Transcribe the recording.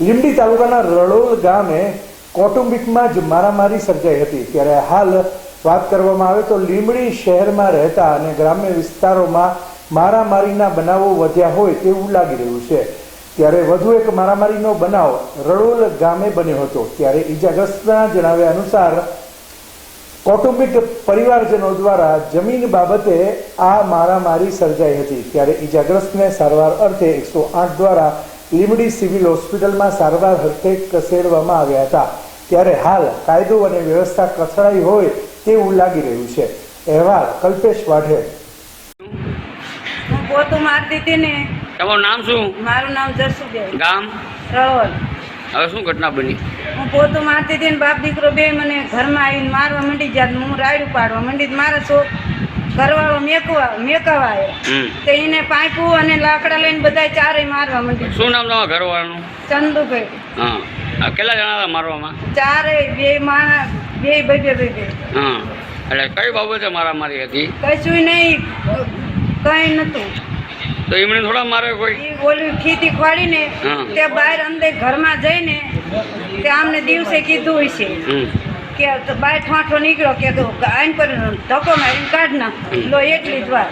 લીંબડી તાલુકાના રડોલ ગામે કૌટુંબિકમાં જ મારામારી સર્જાઈ હતી. ત્યારે હાલ વાત કરવામાં આવે તો લીંબડી શહેરમાં રહેતા અને ગ્રામ્ય વિસ્તારોમાં મારામારીના બનાવો વધ્યા હોય તેવું લાગી રહ્યું છે. ત્યારે વધુ એક મારામારીનો બનાવ રડોલ ગામે બન્યો હતો. ત્યારે ઈજાગ્રસ્તના જણાવ્યા અનુસાર કૌટુંબિક પરિવારજનો દ્વારા જમીન બાબતે આ મારામારી સર્જાઈ હતી. ત્યારે ઈજાગ્રસ્તને સારવાર અર્થે એકસો આઠ દ્વારા લીમડી સિવિલ હોસ્પિટલમાં સારવાર અર્થે ખસેડવામાં આવ્યા હતા. ત્યારે હાલ કાયદો અને વ્યવસ્થા કથળાઈ હોય તેવું લાગી રહ્યું છે. અહેવાલ કલ્પેશ વાઢેર હું પોતું મારતી હતી ને. તમારું નામ શું? મારું નામ જસુબેન. ગામ? રળવલ હવે શું ઘટના બની? હું પોતું મારતી હતી ને બાપ દીકરો બે મને ઘરમાં આવીને મારવા માંડી જાત હું રાયડું પાડવા માંડી તો મારા છો ઘરવાળો મેકવા મેકાવા આવ્યો તો એને પાકું અને લાકડા લઈને બધા ચારેય મારવા માંડ્યા. શું નામ તમારા ઘરવાળાનું? ચંદુભાઈ. હા. આ કેટલા જણા હતા મારવામાં? ચારે બે માણા બે બે બે. બે હા. એટલે કઈ બાબતે મારામારી હતી? કશું નહીં કંઈ નતું તો એમણે થોડા મારે કોઈ? ઓલી ખીતી ખોડીને. તે બહાર અંદર ઘરમાં જઈને તે આમને દિવસે કીધું હશે. હમ. કે બાય ઠાઠો નીકળ્યો કે આઈન પર ધક્કો મારીને કાઢ ના લો એટલી જ વાત